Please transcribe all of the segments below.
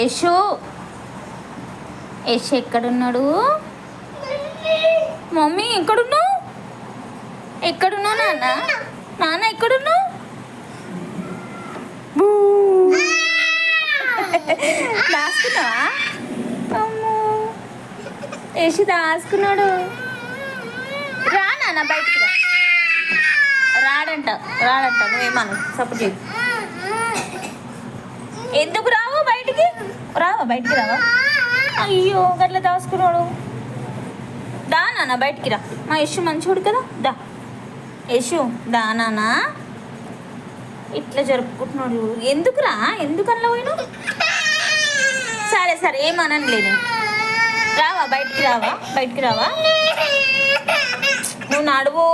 యశు. యశ్ ఎక్కడున్నాడు? మమ్మీ ఎక్కడున్నావు? ఎక్కడున్నావు నాన్న? నాన్న ఎక్కడున్నావు? దాసుకున్నావా? అమ్మో. యశు దాసుకున్నాడు. రా నాన్న బయటికి రా. రాడంట రాడంట నువ్వేమను సపోర్ట్ చేయి. ఎందుకు రా రావా బయటికి రావా? అయ్యో గట్ల దాచుకున్నాడు. దా నాన్న బయటికి రా. మా యశు మంచోడు కదా దా. యశు దా నాన్న. ఇట్లా జరుపుకుంటున్నాడు. ఎందుకురా? ఎందుకు అలా పోయినా సరే సరే ఏమనలేదు రావా బయటికి రావా బయటికి రావా? నువ్వు నడువు?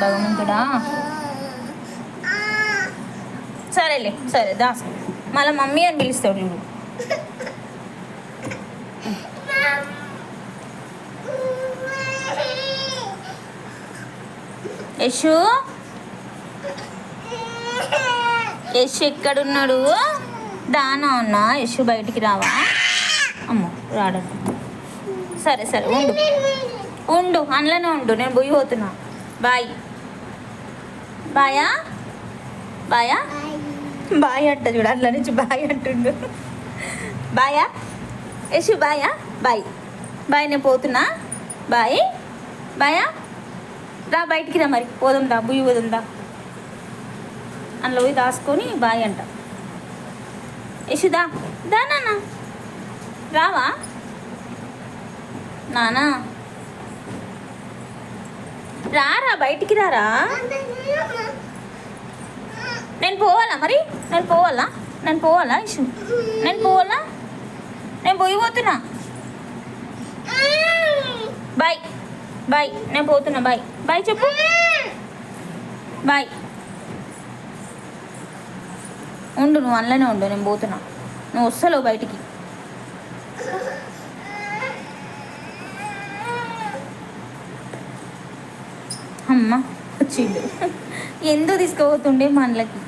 భగవంతుడా? సరేలే సరే దాస్ మళ్ళీ మమ్మీ అని పిలుస్తాడు చూడు. యశు? యశు ఎక్కడున్నాడు? దానా ఉన్నా? యశు బయటికి రావా? అమ్మో రాడు. సరే సరే ఉండు. ఉండు అందులోనే ఉండు నేను పోయి పోతున్నా. బాయ్. బాయా? బాయా? బాయ్ అంట చూడు అందులో నుంచి బాయ్ అంటుండు. బాయా? యశు బాయా? బాయ్. బాయ్ నేను పోతున్నా. బాయ్. బాయా? రా బయటికి రా మరి. పోదాం దా బుయ్యి పోదాం దా అందులో పోయి దాచుకొని బాయ్ అంట. యశుదా దా. నాన్న. రావా? నానా రారా బయటికి రారా? నేను పోవాలా మరి? నేను పోవాలా? నేను పోవాలా ఇషు నేను పోవాలా? నేను పోయి పోతున్నా. బాయ్. బాయ్. నేను పోతున్నా బాయ్. బాయ్ చెప్పు. బాయ్. ఉండు నువ్వు అందులోనే ఉండు నేను పోతున్నా. నువ్వు వస్తలేవు బయటికి. అమ్మ వచ్చిండు. ఎందుకు తీసుకుపోతుండే మనలకి?